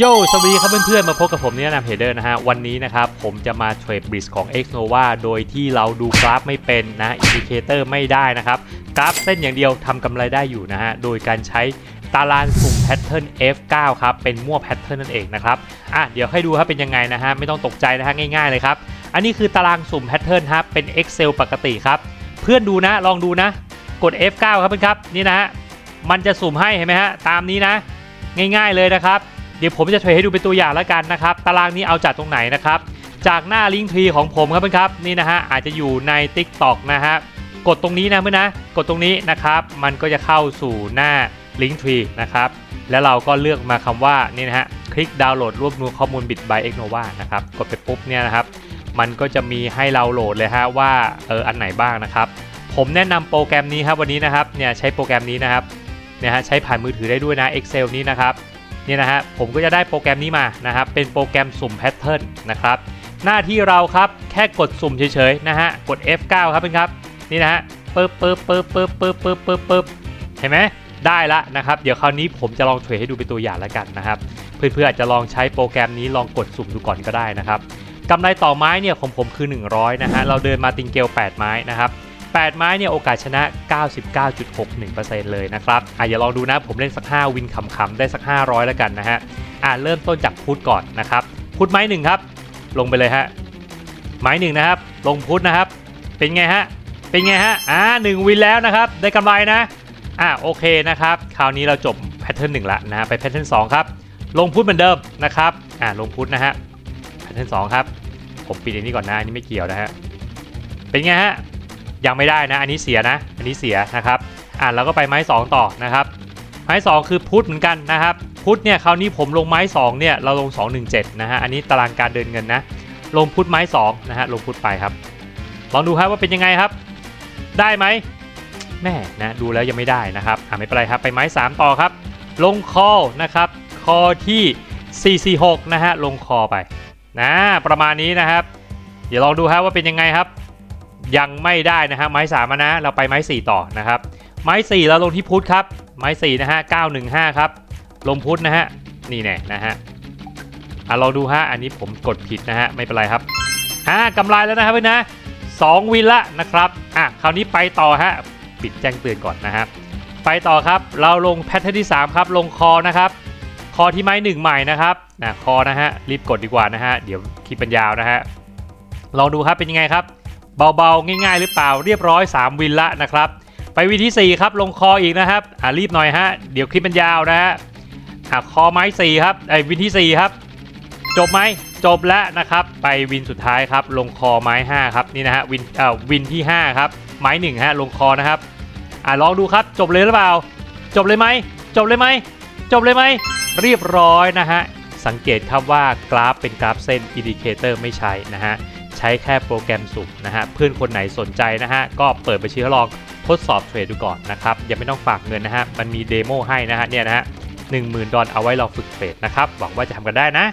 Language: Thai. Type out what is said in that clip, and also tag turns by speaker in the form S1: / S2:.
S1: โย่สวีครับเพื่อนๆ มาพบกับผมนี่นะเพเดอร์นะฮะ วันนี้นะครับ ผมจะมาเทรดบริดของ X Nova โดยที่เราดูกราฟไม่เป็นนะอินดิเคเตอร์ไม่ได้นะครับ กราฟเส้นอย่างเดียวทำกำไรได้อยู่นะฮะ โดยการใช้ตารางสุ่มแพทเทิร์น F9 ครับ เป็นมั่วแพทเทิร์นนั่นเองนะครับอะเดี๋ยวให้ดูครับเป็นยังไงนะฮะ ไม่ต้องตกใจนะฮะ ง่ายๆเลยครับ อันนี้คือตารางสุ่มแพทเทิร์นครับเป็น Excel ปกติครับ เพื่อนดูนะลองดูนะ กด F9 ครับเพื่อนครับนี่นะฮะมันจะสุ่มให้เห็นไหมฮะตามนี้นะ ง่าย ๆเลยนะครับ เดี๋ยวผมจะเทรดให้ดูเป็นตัวอย่างแล้วกันนะครับ ตารางนี้เอาจากตรงไหนนะครับ จากหน้าลิงก์ทรีของผมครับเพื่อนครับนี่นะฮะอาจจะอยู่ใน Tik t o อกนะฮะกดตรงนี้นะเพื่อนนะกดตรงนี้นะครับมันก็จะเข้าสู่หน้าลิงก์ทรีนะครับแล้วเราก็เลือกมาคำว่านี่นะฮะคลิกดาวน์โหลดรวบรวมข้อมูล Bit by Exnova นะครับกดไปปุ๊บเนี่ยนะครับมันก็จะมีให้เราโหลดเลยฮะว่าเอออันไหนบ้างนะครับ ผมแนะนำโปรแกรมนี้ครับวันนี้นะครับเนี่ยใช้โปรแกรมนี้นะครับเนี่ยฮะใช้ผ่านมือถือได้ด้วยนะ Excel นี้นะครับ เนี่ยนะฮะผมก็จะได้โปรแกรมนี้มานะครับเป็นโปรแกรมสุ่มแพทเทิร์นนะครับหน้าที่เราครับแค่กดสุ่มเฉยๆนะฮะกด F9 ครับเพื่อนครับนี่นะฮะปึ๊บปึ๊บปึ๊บปึ๊บปึ๊บปึ๊บปึ๊บปึ๊บเห็นไหมได้ละนะครับ เดี๋ยวคราวนี้ผมจะลองเทรดให้ดูเป็นตัวอย่างแล้วกันนะครับเพื่อนๆอาจจะลองใช้โปรแกรมนี้ลองกดสุ่มดูก่อนก็ได้นะครับกำไรต่อไม้เนี่ยของผมคือ 100นะฮะเราเดินมาติงเกล 8 ไม้นะครับ 8 ไม้เนี่ยโอกาสชนะ 99.61%เลยนะครับอะอย่าลองดูนะผมเล่นสัก 5 วินขำๆได้สัก 500 แล้วกันนะฮะอะเริ่มต้นจากพุทก่อนนะครับ พุทไม้หนึ่งครับ ลงไปเลยฮะไม้หนึ่งนะครับ ลงพุทนะครับ เป็นไงฮะเป็นไงฮะอ่าหนึ่งวินแล้วนะครับ ได้กำไรนะอะโอเคนะครับ คราวนี้เราจบแพทเทิร์นหนึ่งละนะไปแพทเทิร์นสองครับ ลงพุทเหมือนเดิมนะครับอ่าลงพุทนะฮะแพทเทิร์นสองครับ ผมปิดอันนี้ก่อนนะอันนี้ไม่เกี่ยวนะฮะเป็นไงฮะ ยังไม่ได้นะ อันนี้เสียนะ อันนี้เสียนะครับ อะเราก็ไปไม้ 2 ต่อนะครับ ไม้ 2 คือพุทธเหมือนกันนะครับ พุทธเนี่ยคราวนี้ผมลงไม้ 2 เนี่ยเราลง 217 นะฮะ อันนี้ตารางการเดินเงินนะ ลงพุทธไม้ 2 นะฮะ ลงพุทธไปครับ ลองดูครับว่าเป็นยังไงครับ ได้ไหมแม่นะ ดูแล้วยังไม่ได้นะครับ อะไม่เป็นไรครับ ไปไม้ 3 ต่อครับ ลงคอนะครับ คอที่ 446 นะฮะ ลงคอไป นะ ประมาณนี้นะครับ เดี๋ยวลองดูครับว่าเป็นยังไงครับ ยังไม่ได้นะฮะไม้สามนะเราไปไม้4ต่อนะครับ ไม้4เราลงที่พุทธครับ ไม้4นะฮะ915ครับลงพุทธนะฮะนี่แน่นะฮะอะลองดูฮะอันนี้ผมกดผิดนะฮะไม่เป็นไรครับอ่ากำไรแล้วนะครับเพื่อนนะ2วินละนะครับอะคราวนี้ไปต่อฮะปิดแจ้งเตือนก่อนนะฮะไปต่อครับเราลงแพทเทิร์นที่ 3 ครับ ลงคอนะครับ คอที่ไม้1ใหม่นะครับนะคอนะฮะรีบกดดีกว่านะฮะเดี๋ยวคลิปมันยาวนะฮะลองดูครับเป็นยังไงครับ เบาๆ ง่ายๆ หรือเปล่าเรียบร้อย 3 วินละนะครับ ไปวินที่ 4 ครับ ลงคออีกนะครับอ่ารีบหน่อยฮะ เดี๋ยวคลิปมันยาวนะฮะอะคอไม้ 4 ครับไอ้วินที่ 4 ครับ จบไหมจบแล้วนะครับ ไปวินสุดท้ายครับ ลงคอไม้ 5 ครับนี่นะฮะวินอ่อวินที่ 5 ครับไม้1ฮะลงคอนะครับอ่าลองดูครับ จบเลยหรือเปล่า จบเลยไหมจบเลยไหมจบเลยไหมเรียบร้อยนะฮะสังเกตครับว่ากราฟเป็นกราฟเส้นอินดิเคเตอร์ไม่ใช้นะฮะ ใช้แค่โปรแกรมสุ่มนะฮะเพื่อนคนไหนสนใจนะฮะก็เปิดบัญชีทดลองทดสอบเทรดดูก่อนนะครับยังไม่ต้องฝากเงินนะฮะมันมีเดโมให้นะฮะเนี่ยนะฮะหนึ่งหมื่นดอลเอาไว้เราฝึกเทรดนะครับหวังว่าจะทำกันได้นะ